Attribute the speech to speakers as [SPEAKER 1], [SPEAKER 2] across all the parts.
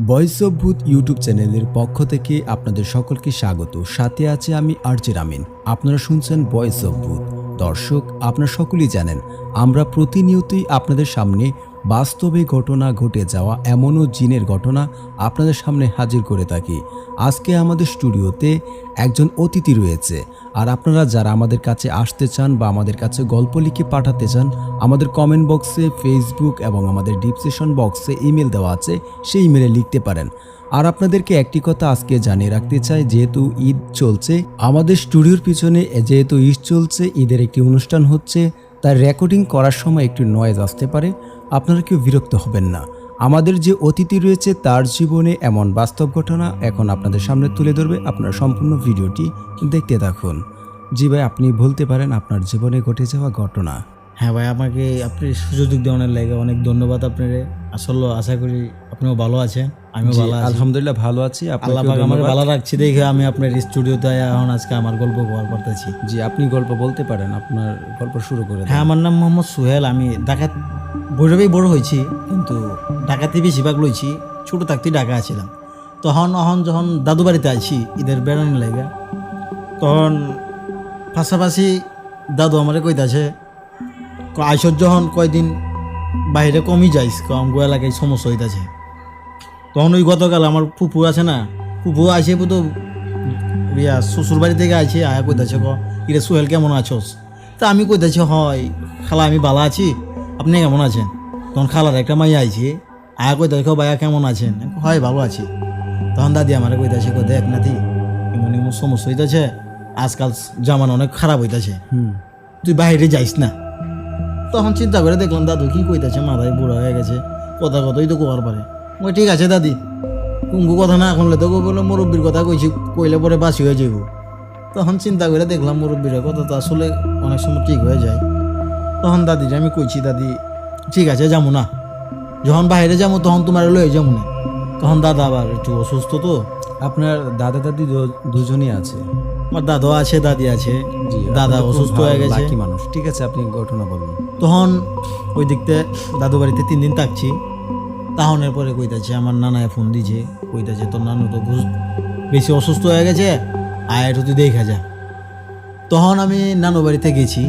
[SPEAKER 1] Voice of ভূত YouTube চ্যানেলের পক্ষ থেকে আপনাদের সকলকে স্বাগত। সাথে আছে আমি আরজের আমিন আপনারা শুনছেন ভয়েস অফ ভূত দর্শক, আপনারা সকলেই জানেন, আমরা প্রতিনিয়তই আপনাদের সামনে বাস্তবে ঘটনা ঘটে যাওয়া এমনও জিনের ঘটনা আপনাদের সামনে হাজির করে থাকি। আজকে আমাদের স্টুডিওতে একজন অতিথি রয়েছে। আর আপনারা যারা আমাদের কাছে আসতে চান বা আমাদের কাছে গল্প লিখে পাঠাতে চান, আমাদের কমেন্ট বক্সে ফেসবুক এবং আমাদের ডিসক্রিপশন বক্সে ইমেল দেওয়া আছে, সেই ইমেলে লিখতে পারেন। আর আপনাদেরকে একটি কথা আজকে জানিয়ে রাখতে চাই, যেহেতু ঈদ চলছে, আমাদের স্টুডিওর পিছনে যেহেতু ঈদ চলছে, ঈদের একটি অনুষ্ঠান হচ্ছে তার রেকর্ডিং করার সময় একটু নয়েজ আসতে পারে। আপনারা কেউ বিরক্ত হবেন না। আমাদের যে অতিথি রয়েছে তার জীবনে এমন বাস্তব ঘটনা এখন আপনাদের সামনে তুলে ধরবে। আপনার সম্পূর্ণ ভিডিওটি দেখতে থাকুন। জি ভাই, আপনি বলতে পারেন আপনার জীবনে ঘটে যাওয়া ঘটনা।
[SPEAKER 2] হ্যাঁ ভাই, আমাকে আপনি সুযোগ দেওয়ার লাগে, অনেক ধন্যবাদ আপনার। আসলে আশা করি আপনিও ভালো আছেন আমিও
[SPEAKER 1] জি,
[SPEAKER 2] ভালো আছি।
[SPEAKER 1] আলহামদুলিল্লাহ ভালো আছি
[SPEAKER 2] আল্লাহ পাক আমার ভালো রাখছি দেখে আমি আপনার স্টুডিওতে এখন আজকে আমার গল্প করার করতেছি।
[SPEAKER 1] জি আপনি গল্প বলতে পারেন আপনার গল্প শুরু করে
[SPEAKER 2] হ্যাঁ আমার নাম মোহাম্মদ সোহেল আমি ঢাকা বৈরবেই বড় হয়েছি কিন্তু ঢাকাতে বেশিরভাগ লইছি ছোট থাকতেই ঢাকা আছিলাম তখন অহন যখন দাদু বাড়িতে আছি ঈদের বেড়ানি লাগে তখন পাশাপাশি দাদু আমারে কইতাছে আইসর যখন কয়দিন বাইরে কমই যাইস কম গো এলাকায় সমস্যা হইতাছে। তখন ওই গতকাল আমার ফুপু আছে না ফুপু আসে তো ইয়া শ্বশুর বাড়ি থেকে আছে আয়া কইতাছে ক ইরে সোহেল কেমন আছোস? তা আমি কইতাছি হয় খালা আমি ভালো আছি আপনি কেমন আছেন? তখন খালার একটা মাইয়া আইছে আয়া কইতাছে ক ভাইয়া কেমন আছেন? হয় ভালো আছি। তখন দাদি আমার কইতাছে কো দেখ নাতি এমন এমন সমস্যা হইতাছে আজকাল জামান অনেক খারাপ হইতাছে।
[SPEAKER 1] হুম।
[SPEAKER 2] তুই বাইরে যাইস না। তখন চিন্তা করে দেখলাম দাদু কি কইতাছে মাথায় বুড়া হয়ে গেছে কথা কথাই তো কোয়ার পারে? ওই ঠিক আছে দাদি। কুঙ্কু কথা না শুনলে তো বলে মুরব্বীর কথা কইছি কইলে পরে বাসি হয়ে যাইব। তখন চিন্তা করে দেখলাম মুরব্বীর কথা তো আসলে অনেক সময় ঠিক হয়ে যায়। তখন দাদির আমি কইছি দাদি ঠিক আছে যাব না। যখন বাইরে যাব তখন তোমার লয়ে যাব না? তখন দাদা আবার একটু অসুস্থ তো।
[SPEAKER 1] আপনার দাদা দাদি দুজনই আছে।
[SPEAKER 2] আমার দাদা আছে দাদি আছে। দাদা অসুস্থ হয়ে গেছে।
[SPEAKER 1] লাকি মানুষ ঠিক আছে আপনি ঘটনা বলুন
[SPEAKER 2] তখন ওই দিকতে দাদু বাড়িতে তিন দিন থাকছি। তাহনের পরে কইতাছে, আমার নানায় ফোন দিছে। কইতাছে, তোর নানু তো বেশি অসুস্থ হয়ে গেছে, আয় একটু তুই দেখা যা। তখন আমি নানু বাড়িতে গেছি,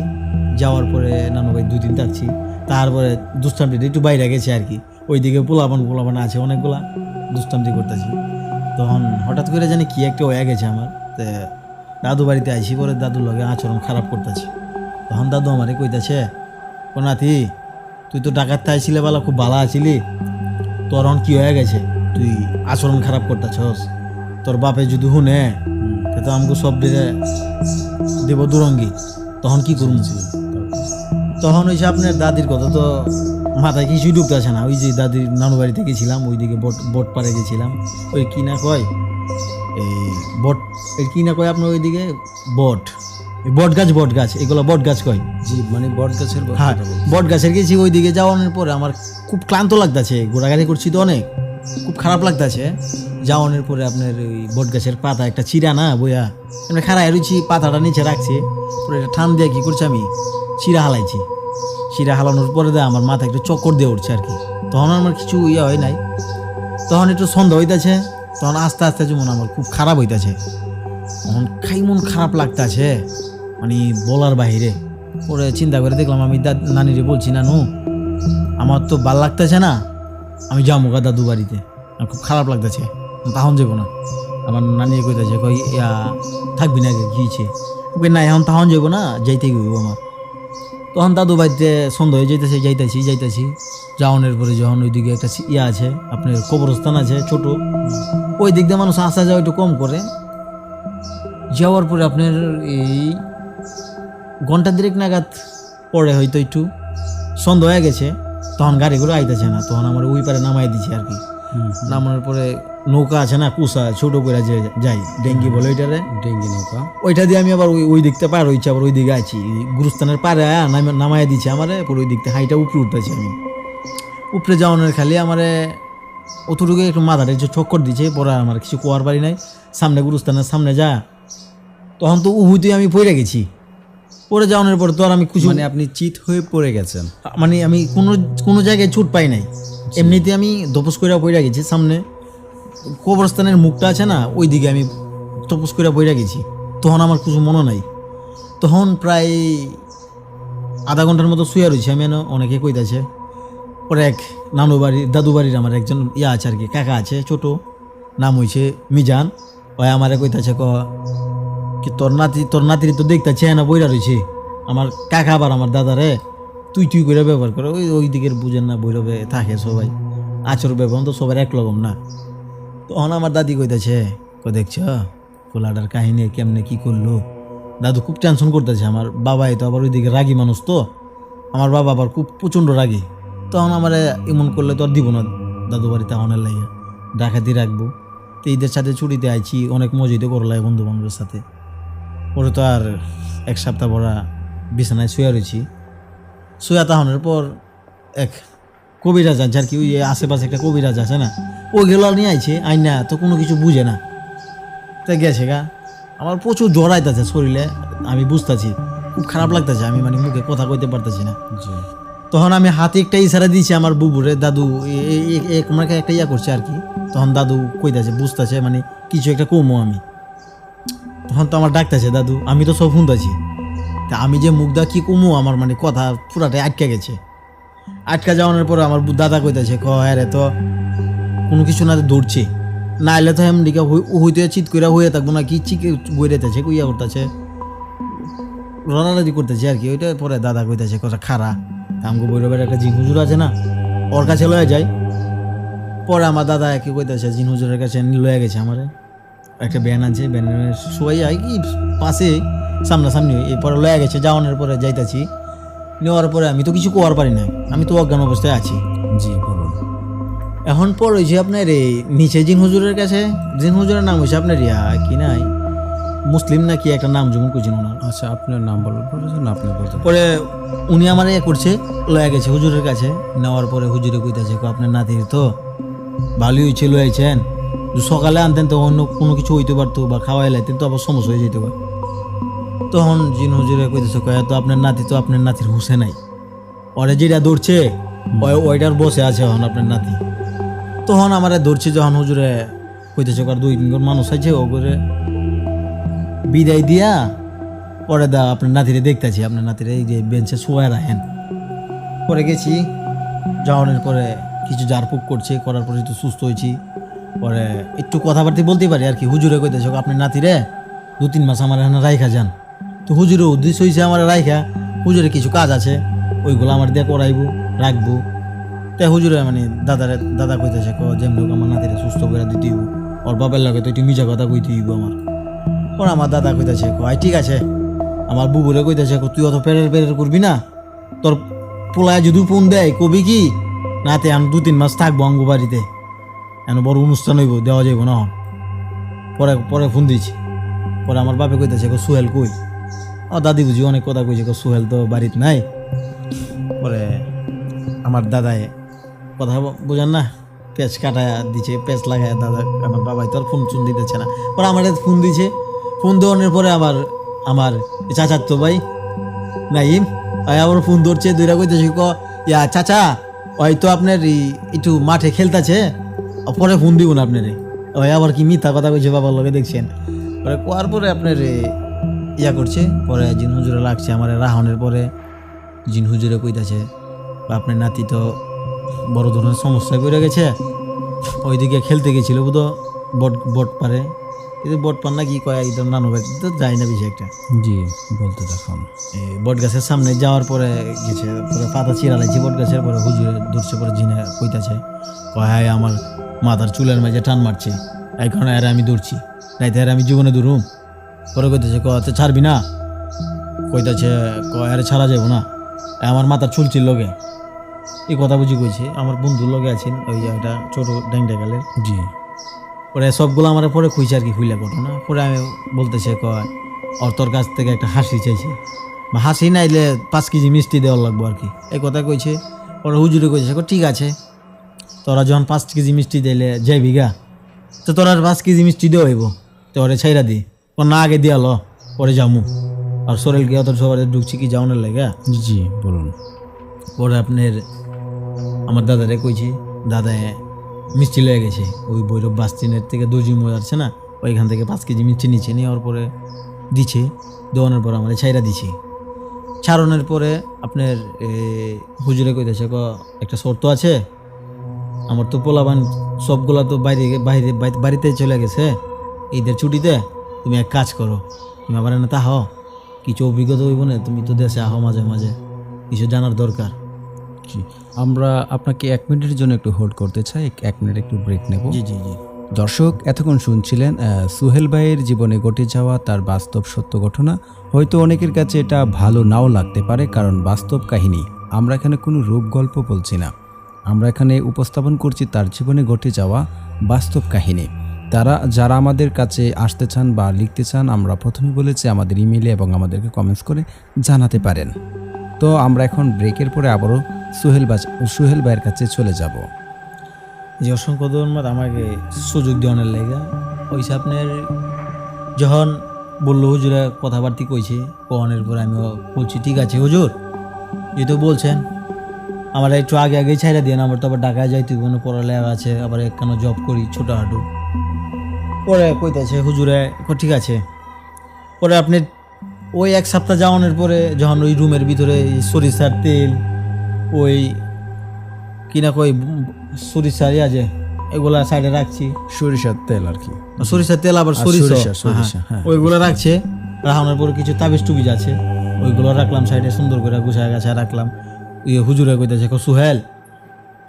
[SPEAKER 2] যাওয়ার পরে নানু বাড়ি দুই দিন থাকছি। তারপরে দুষ্টামটি একটু বাইরে গেছে আর কি। ওইদিকে পোলাপান পোলাপান আছে অনেকগুলা, দুষ্টামটি করতেছি। তখন হঠাৎ করে জানি কি একটা হয়ে গেছে আমার। তে দাদু বাড়িতে আইসি পরে দাদুর লগে আচরণ খারাপ করতেছি। তখন দাদু আমারে কইতাছে, ও নাতি, তুই তো ডাকাত আইছিলে বেলা, খুব ভালো আছিলি। তোর এখন কি হয়ে গেছে? তুই আচরণ খারাপ করতেছস। তোর বাপে যদি শুনে তে তো আমাকে সব দিকে দেব দুরঙ্গি। তখন কি করুন তখন ওই যে আপনার দাদির কথা তো মাথায় কিছুই ঢুকতেছে না। ওই যে দাদির নানু বাড়িতে গেছিলাম ওইদিকে বট বট পাড়ে গেছিলাম। ওই কি না কয়? এই বট এই কি না কয় আপনার ওইদিকে? বট। এই বট গাছ বট গাছ এগুলো বট গাছ কয়?
[SPEAKER 1] জি মানে বট গাছের
[SPEAKER 2] হ্যাঁ বট গাছের গেছি ওইদিকে যাওয়ানোর পরে আমার খুব ক্লান্ত লাগতেছে ঘোরাঘাড়ি করছি তো অনেক খুব খারাপ লাগতেছে। যাওয়ানোর পরে আপনার ওই বট গাছের পাতা একটা চিরা না বইয়া আমি খারাই রুচি পাতাটা নিচে রাখছি পরে এটা ঠান দিয়ে কী করছি আমি চিরা হালাইছি। চিরা হালানোর পরে দেয় আমার মাথা একটু চক্কর দিয়ে উঠছে আর কি। তখন আমার কিছু ইয়ে হয় নাই। তখন একটু সন্ধ্যা হইতাছে তখন আস্তে আস্তে যেমন আমার খুব খারাপ হইতাছে। তখন খাই মন খারাপ লাগতাছে। মানে বলার বাহিরে। পরে চিন্তা করে দেখলাম আমি নানিরে বলছি না নু আমার তো ভালো লাগতেছে না, আমি যাব গা দাদু বাড়িতে। আমার খুব খারাপ লাগতেছে তখন যাব না। আমার নানি কইতেছে, কই, ইয়া, থাকবি না গিয়েছে ওকে না, এখন তখন যাব না, যাইতে গেব আমার। তখন দাদু বাড়িতে সন্ধ্যা হয়ে যাইতেছে, যাইতেছি যাইতেছি। যাওয়ানোর পরে যখন ওইদিকে একটা ইয়া আছে, আপনার কবরস্থান আছে, ছোট ওই দিক দিয়ে মানুষ আসা যাওয়া একটু কম করে। যাওয়ার পরে আপনার এই ঘণ্টা দেড়েক নাগাদ পরে হয়তো একটু সন্ধ্যা হয়ে গেছে তখন গাড়িগুলো আইতেছে না তখন আমার ওই পারে নামাই দিছে আর কি। নামানোর পরে নৌকা আছে না কুসা ছোট করে যে যাই ডেঙ্গি বলে ওইটারে।
[SPEAKER 1] ডেঙ্গি নৌকা।
[SPEAKER 2] ওইটা দিয়ে আমি আবার ওই ওই দিকতে পার হইছি আবার ওই দিকে আছি গুরুস্থানের পারে আয়া নামা- নামাইয়া দিচ্ছে আমারে পরে ওই দিকতে হাইটা উপরে উঠতেছি আমি। উপরে যাওয়ানোর খালি আমারে অতটুকু একটু মাথাটা একটু চক্কর দিছে পরে আমার কিছু কোয়ার পারি নাই। সামনে গুরুস্থানের সামনে যা তখন তো উহুতে আমি পড়ে গেছি। পরে যাওয়ানোর পর তো আর আমি কিছু
[SPEAKER 1] মানে আপনি চিত হয়ে পড়ে গেছেন।
[SPEAKER 2] মানে আমি কোনো কোনো জায়গায় ছুট পাই নাই। এমনিতে আমি দপস করে পড়ে গেছি সামনে। কবরস্থানের মুখটা আছে না ওই দিকে আমি তপস করে বইরা গেছি। তখন আমার কিছু মনে নাই। তখন প্রায় আধা ঘণ্টার মতো শুয়ে রয়েছি আমি অনেকে কইতাছে। ওর এক নানু বাড়ির দাদু বাড়ির আমার একজন ইয়া আছে আর কি কাকা আছে ছোট। নাম হয়েছে মিজান। ওই আমারে কইতাছে ক কি তোর নাতি, তোর নাতির তো দেখতেছে না বইরা রয়েছে আমার কাকা আবার আমার দাদারে তুই তুই করে ব্যবহার করে। ওই ওই দিকের বুঝেন না বৈরবে থাকে সবাই। আচর ব্যবহার তো সবার এক রকম না। তখন আমার দাদি কইতাছে কো দেখছ পোলাটার কাহিনী কেমনে কি করল? দাদু খুব টেনশন করতেছে। আমার বাবাই তো আবার ওইদিকে রাগী মানুষ তো। আমার বাবা আবার খুব প্রচণ্ড রাগী। তখন আমার এমন করলে তো আর দিব না দাদু বাড়িতে অনেক লাগে ডাকাতি রাখব। তো ঈদের সাথে ছুটিতে আইছি, অনেক মজিদও করলাই বন্ধু বান্ধবের সাথে। পরে তো আর এক সপ্তাহ ভরা বিছানায় শুয়ে রয়েছি। শুয়া তাহনের পর এক কবিরাজ আছে আর কি ওই আশেপাশে একটা কবিরাজ আছে না ও গেলো নিয়ে আইছে আই না তো কোনো কিছু বুঝে না। তা গেছে গা আমার প্রচুর জ্বর আইতাছে শরীরে আমি বুঝতেছি খুব খারাপ লাগতেছে আমি মানে মুখে কথা কইতে পারতেছি না। তখন আমি হাতে একটা ইশারা দিয়েছি আমার বুবুরে দাদু আমাকে একটা ইয়া করছে আর কি। তখন দাদু কইতাছে বুঝতেছে মানে কিছু একটা কমো আমি। তখন তো আমার ডাকতেছে, দাদু, আমি তো সব শুনতেছি। তা আমি যে মুখ দা কি কমো, আমার মানে কথা পুরাটাই আটকে গেছে। আটকা যাওয়ানোর পরে আমার দাদা কইতাছে ক হ্যাঁ রে তো কোনো কিছু না দৌড়ছে না এলে তো এমনিকে হইতে চিত করে হয়ে থাকব না কি চিকে গইরেতেছে কুইয়া করতেছে রানারাজি করতেছে আর কি ওইটা পরে দাদা কইতেছে, কথা খারা আমগো বৈরবের একটা জিন হুজুর আছে না, ওর কাছে লয়ে যায় পরে আমার দাদা কি কইতেছে, জিন হুজুরের কাছে লয়ে গেছে আমার। একটা ব্যান আছে ব্যানের শোয়াই যায় কি পাশে সামনাসামনি এরপরে লয়ে গেছে যাওয়ানোর পরে যাইতাছি। নেওয়ার পরে আমি তো কিছু কোয়ার পারি না আমি তো অজ্ঞান অবস্থায় আছি।
[SPEAKER 1] জি বলুন।
[SPEAKER 2] এখন পর হয়েছে আপনার এই নিচে জিন হুজুরের কাছে জিন হুজুরের নাম হয়েছে আপনার ইয়া কি নাই? মুসলিম না কি একটা নাম যেমন কুচিন ওনার?
[SPEAKER 1] আচ্ছা আপনার নাম বলার প্রয়োজন আপনি বলতে
[SPEAKER 2] পরে উনি আমার ইয়ে করছে লয়ে গেছে হুজুরের কাছে নেওয়ার পরে হুজুরে কইতাছে "কো, আপনার নাতির তো ভালোই হয়েছে লয়েছেন সকালে আনতেন তো অন্য কোনো কিছু হইতে পারতো বা খাওয়াই লাইতেন, তো আবার সমস্যা হয়ে যেতে পারে। তখন জিন হুজুরে কইতেছে, কয়া, তো আপনার নাতি তো আপনার নাতির হুসে নাই। ওরে যেটা দৌড়ছে ওই- ওইটার বসে আছে এখন আপনার নাতি। তখন আমার ধরছে যখন হুজুরে কইতেছে কার দুই তিনজন মানুষ আছে ও করে বিদায় দিয়া, পরে দা আপনার নাতিরে দেখতেছি, আপনার নাতিরে এই যে বেঞ্চে শোয়া রাখেন। পরে গেছি, যাওয়ানোর পরে কিছু জারপুক করছে, করার পরে তো সুস্থ হয়েছি পরে একটু কথাবার্তা বলতে পারি আর কি। হুজুরে কইতেছে আপনার নাতিরে দু তিন মাস আমার এখানে রাইখা যান। তো হুজুরের উদ্দেশ্য হয়েছে আমার রাইখা। হুজুরে কিছু কাজ আছে, ওইগুলো আমার দিয়ে করাইবো, রাখব। তাই হুজুরে মানে দাদারে, দাদা কইতেছে, ক, যেমন আমার নাতিরে সুস্থ করে দিতে হইব। ওর বাপের লাগে তো একটু মিজা কথা কইতে হইব আমার। ওর আমার দাদা কইতেছে কয় ঠিক আছে। আমার বুবুরে কইতেছে তুই অত পেরের পেরের করবি না? তোর পোলায় যদি ফোন দেয়, কবি কি? নাতে আমি দু তিন মাস থাকব অঙ্গ বাড়িতে এন বড় অনুষ্ঠান হইব, দেওয়া যাইব না পরে পরে ফোন দিয়েছি। পরে আমার বাপে কইতেছে কো সুহেল কই? ও দাদি বুঝি অনেক কথা কইছে কো সুহেল তো বাড়িতে নাই। পরে আমার দাদায় কথা বুঝেন না, পেঁচ কাটা দিছে, পেঁচ লাগায় দাদা, আমার বাবাই তো আর ফোন চুন দিতেছে না। পরে আমার ফোন দিছে ফোন দেওয়ানোর পরে আবার, আমার চাচার তো ভাই নাইম আবার ফোন ধরছে দুইটা কইতেছে, ক, ইয়া চাচা ওই তো আপনার একটু মাঠে খেলতেছে? পরে ফোন দিব না আপনারে। ওই আবার কি মিথ্যা কথা কইছে বাবার লগে দেখছেন? পরে কোয়ার পরে আপনার ইয়া করছে পরে জিন হুজুরে লাগছে আমার রাহনের পরে। জিন হুজুরে কইতাছে আপনার নাতি তো বড় ধরনের সমস্যায় পড়ে গেছে। ওইদিকে খেলতে গেছিল বুধ বট বট পারে। কিন্তু বট পার না কি কয় একদম নানু বাড়ি তো যায় না বেশি একটা।
[SPEAKER 1] জি বলতে দেখুন
[SPEAKER 2] এই বট গাছের সামনে যাওয়ার পরে গেছে পরে পাতা চিরা লাগছে বট গাছের পরে হুজুরে ধরছে পরে জিনে কইতাছে কয় হায় আমার মাথার চুলের মাঝে টান মারছে। কারণে আরে আমি দৌড়ছি। রাইতে আরে আমি জীবনে দৌড়ুম। পরে কইতেছে ক ছাড়বি না? কইতেছে ক আরে ছাড়া যাব না। আমার মাথার চুল ছিল লগে। এই কথা বুঝি কইছে আমার বন্ধুর লগে আছেন ওই যে একটা ছোট ড্যাংটা গেলের।
[SPEAKER 1] জি।
[SPEAKER 2] পরে সবগুলো আমার পরে খুঁজছে আর কি খুইলা ঘটনা পরে আমি বলতেছে কয় ওর তোর কাছ থেকে একটা হাসি চাইছে। বা হাসি নাইলে পাঁচ কেজি মিষ্টি দেওয়ার লাগবো আর কি। এই কথা কইছে পরে হুজুরে কইছে ঠিক আছে। তোরা যখন পাঁচ কেজি মিষ্টি দিলে যাইবি গা তো তোরা আর পাঁচ কেজি মিষ্টি দেওয়া হইব। তো ওরে ছাইরা দি। ও না আগে দিয়া ল পরে যামু। আর শরীর গিয়ে তোর সবার ঢুকছি কি যাওয়ানোর লাগে?
[SPEAKER 1] জি জি বলুন।
[SPEAKER 2] পরে আপনার আমার দাদারে কইছি দাদা মিষ্টি লয়ে গেছে। ওই বৈরব বাস স্ট্যান্ডের থেকে দর্জি মোড় আছে না ওইখান থেকে পাঁচ কেজি মিষ্টি নিচে নেওয়ার পরে দিছে। দেওয়ানোর পর আমার ছাইরা দিছি। ছাড়নের পরে আপনার হুজুরে কইতেছে ক একটা শর্ত আছে? আমার তো পোলাবান সবগুলা তো বাইরে বাইরে বাই- বাড়িতে চলে গেছে। ঈদের ছুটিতে তুমি এক কাজ করো তুমি আবার এনে তাহ কিছু অভিজ্ঞতা হইব না তুমি তো দেশে আহ মাঝে মাঝে। কিছু জানার দরকার।
[SPEAKER 1] জি আমরা আপনাকে এক মিনিটের জন্য একটু হোল্ড করতে চাই এক- মিনিট একটু ব্রেক নেব।
[SPEAKER 2] জি জি জি।
[SPEAKER 1] দর্শক এতক্ষণ শুনছিলেন সুহেল ভাইয়ের জীবনে ঘটে যাওয়া তার বাস্তব সত্য ঘটনা। হয়তো অনেকের কাছে এটা ভালো নাও লাগতে পারে কারণ বাস্তব কাহিনী আমরা এখানে কোনো রূপ গল্প বলছি না। আমরা এখানে উপস্থাপন করছি তার জীবনে ঘটে যাওয়া বাস্তব কাহিনী। তারা যারা আমাদের কাছে আসতে চান বা লিখতে চান, আমরা প্রথমে বলেছি আমাদের ইমেলে এবং আমাদেরকে কমেন্টস করে জানাতে পারেন। তো আমরা এখন ব্রেকের পরে আবারও সুহেল বা, সুহেল ভাইয়ের কাছে চলে যাব।
[SPEAKER 2] যে অসংখ্য ধন্যবাদ আমাকে সুযোগ দেওয়ানোর লেগে। ওইসে আপনার যখন বলল, হুজুরে কথাবার্তি কইছে কহনের পরে আমি বলছি, ঠিক আছে হুজুর যেহেতু বলছেন। আমার একটু আগে আগে ছাইরা দিয়ে আমার তো আবার ঢাকায় যাইতে কোনো পড়ালেখা আছে আবার একখানো জব করি ছোটোখাটো। পরে কইতেছে হুজুরে ঠিক আছে। পরে আপনি ওই এক সপ্তাহ যাওয়ানোর পরে যখন ওই রুমের ভিতরে সরিষার তেল ওই কিনা কই সরিষার ইয়া যে এগুলা সাইডে রাখছি।
[SPEAKER 1] সরিষার তেল আর কি।
[SPEAKER 2] সরিষার তেল আবার সরিষা।
[SPEAKER 1] সরিষা, হ্যাঁ।
[SPEAKER 2] ওইগুলো রাখছে। রাখানোর পরে কিছু তাবিজ টুবিজ আছে ওইগুলো রাখলাম সাইডে সুন্দর করে গুছায় গাছায় রাখলাম। ইয়ে হুজুরে কইতেছে কো সুহেল,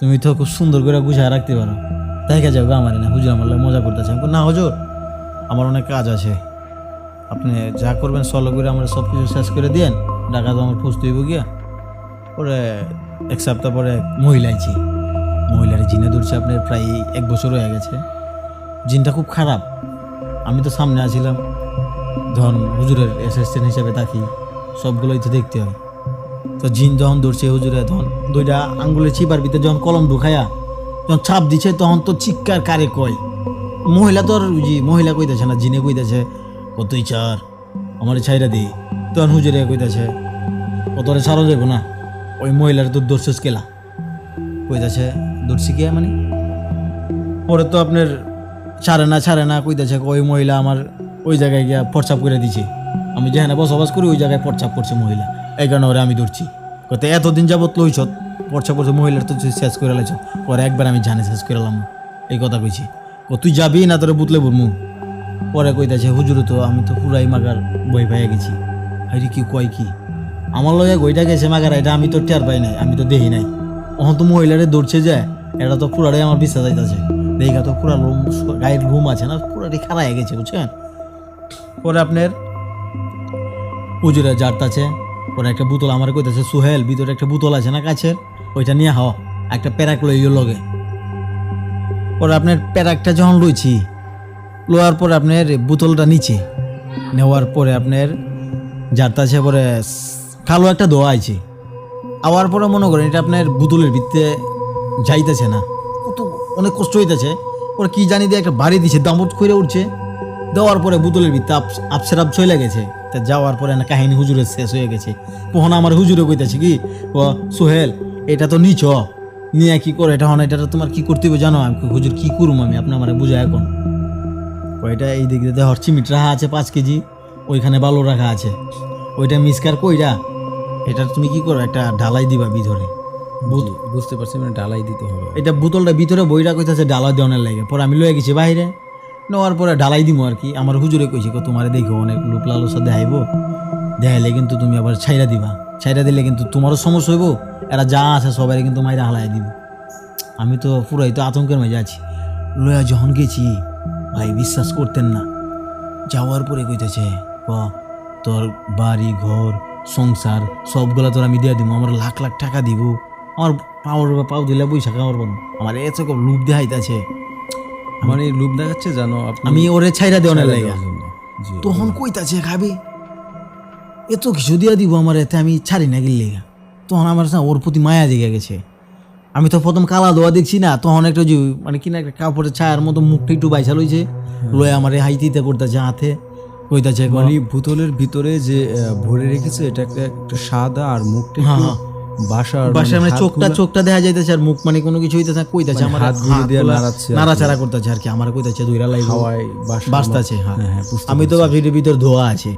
[SPEAKER 2] তুমি তো খুব সুন্দর করে গুছায় রাখতে পারো। দেখা যাবে আমার না, হুজুর আমার মজা করতেছে। আমি না হুজুর, আমার অনেক কাজ আছে। আপনি যা করবেন, সলো করে আমার সব কিছু শেষ করে দিয়েন। টাকা তো আমার পুষতে হইব গিয়া। পরে এক সপ্তাহ পরে মহিলা আইছি মহিলার জিনে ধরছে, আপনার প্রায় এক বছর হয়ে গেছে। জিনটা খুব খারাপ। আমি তো সামনে আছিলাম। ধন হুজুরের অ্যাসিস্ট্যান্ট হিসাবে থাকি। সবগুলোই তো দেখতে হয়। তো জিন যখন ধরছে, হুজুরে তখন দুইটা আঙ্গুলের চিপার ভিতরে যখন কলম ঢুকায়া যখন ছাপ দিছে, তখন তো চিৎকার কারে কয়? মহিলা তো আর মহিলা কইতেছে না, জিনে কইতেছে কতই চার আমার ছাইরা দি। তখন হুজুরে কইতেছে কতরে ছাড়ো যাব না, ওই মহিলার তো দর্শস কেলা? কইতেছে দর্শি কে মানে? পরে তো আপনার ছাড়ে না ছাড়ে না, কইতেছে, ওই মহিলা আমার ওই জায়গায় গিয়া প্রস্রাব করে দিছে। আমি যেখানে বসবাস করি, ওই জায়গায় প্রস্রাব করছে মহিলা। এই কারণে আমি ধরছি। কত এতদিন যাবত লইছ প্রস্রাব করছে মহিলার তো শেষ করে লাইছ। পরে একবার আমি জানে শেষ করে লাম, এই কথা কইছি। ও তুই যাবি না তোরে বুতলে বলমু পরে কইতাছে, হুজুর, তো আমি তো পুরাই মাগার বই পাইয়া গেছি। হাইরে কি কয় কি? আমার লগে গইটা গেছে, মাগার, এটা আমি তো টের পাই নাই, আমি তো দেখি নাই। ওহন তো মহিলারে দৌড়ছে যায় এটা তো পুরাটাই আমার বিশ্বাস যাইতেছে দেখা তো পুরা লোম, গায়ের ঘুম আছে না পুরাটি খারাপ হয়ে গেছে, বুঝছেন? পরে আপনার উজুরে জারত পরে একটা বোতল আমার কইতেছে, সুহেল, ভিতরে একটা বোতল আছে না কাছের? ওইটা নিয়ে হাও একটা প্যারাক লইও লগে। পরে আপনার প্যারাকটা যখন লইছি লোয়ার পরে আপনার বোতলটা নিচে। নেওয়ার পরে আপনার জারত আছে পরে কালো একটা দোয়া আছে আওয়ার পরে মনে করেন এটা আপনার বোতলের ভিতরে যাইতেছে না। কত অনেক কষ্ট হইতেছে। ওরা কি জানি দিয়ে একটা বাড়ি দিছে, দামট করে উঠছে। দেওয়ার পরে বোতলের ভিতরে আপ- আপসের আপ চলে গেছে। তা যাওয়ার পরে না কাহিনী হুজুরের শেষ হয়ে গেছে। তখন আমার হুজুরে কইতেছে কি ও সোহেল এটা তো নিচ নিয়ে কি করে? এটা হন এটা তোমার কি করতে হবে জানো? আমি হুজুর কি করুম আমি? আপনি আমার বুঝা এখন ওইটা এই দিক দিয়ে হরচি মিট রাখা আছে পাঁচ কেজি। ওইখানে বালু রাখা আছে। ওইটা মিসকার কইরা এটা তুমি কি করো? একটা ঢালাই দিবা ভিতরে।
[SPEAKER 1] বুঝতে পারছি মানে ডালাই দিতে হবে।
[SPEAKER 2] এটা বোতলটা ভিতরে বইটা কইতাছে ডালা দেওয়ানের লাগে। পরে আমি লয়ে গেছি বাইরে। নেওয়ার পরে ঢালাই দিব আর কি। আমার হুজুরে কইছে তোমারে দেখো অনেক লোক লালসা দেখাইব। দেখাইলে কিন্তু তুমি আবার ছাইরা দিবা। ছাইরা দিলে কিন্তু তোমারও সমস্যা হইব। এরা যা আছে সবাই কিন্তু মাইরা হালাই দিব। আমি তো পুরাই তো আতঙ্কের মাঝে আছি। লয়া যখন গেছি, ভাই বিশ্বাস করতেন না। যাওয়ার পরে কইতেছে, ক, তোর বাড়ি, ঘর, সংসার, সবগুলা তোর আমি দিয়ে দিব আমার লাখ লাখ টাকা দিব। আমার পাওয়ার পাও দিলে বৈশাখ আমার আমার এত লুপ দেখাইতেছে।
[SPEAKER 1] মানে লোভ দেখাচ্ছে জানো আপনি
[SPEAKER 2] আমি ওরে ছাইরা দেওয়ার লাগে। তখন কইতাছে খাবি? এত কিছু দিয়া দিব আমার এতে আমি ছাড়ি না গেলে তখন আমার না ওর প্রতি মায়া জেগে গেছে। আমি তো প্রথম কালা দোয়া দেখছি না তখন একটা যে মানে কিনা একটা কাপড়ের ছায়ার মতো মুখটা একটু বাইসা লইছে। লয়ে আমার হাইতিতে করতেছে হাতে কইতাছে
[SPEAKER 1] মানে বোতলের ভিতরে যে ভরে রেখেছে এটা একটা একটা সাদা আর মুখটা
[SPEAKER 2] হ্যাঁ, হ্যাঁ।
[SPEAKER 1] বাসার
[SPEAKER 2] বাসায় মানে চোখটা চোখটা দেখা যাইতেছে আর মুখ মানে কোনো কিছু হইতেছে কইতাছে
[SPEAKER 1] আমার
[SPEAKER 2] আমার
[SPEAKER 1] ঘুরে দিয়ে নাড়াচ্ছে
[SPEAKER 2] নাড়াচাড়া করতেছে আর কি আমার কইতাছে দুইরা লাইভ
[SPEAKER 1] হাওয়ায়
[SPEAKER 2] বাসতাছে হ্যাঁ।
[SPEAKER 1] হ্যাঁ, হ্যাঁ,
[SPEAKER 2] আমি তো ভাবছি ভিতর ধোয়া আছে।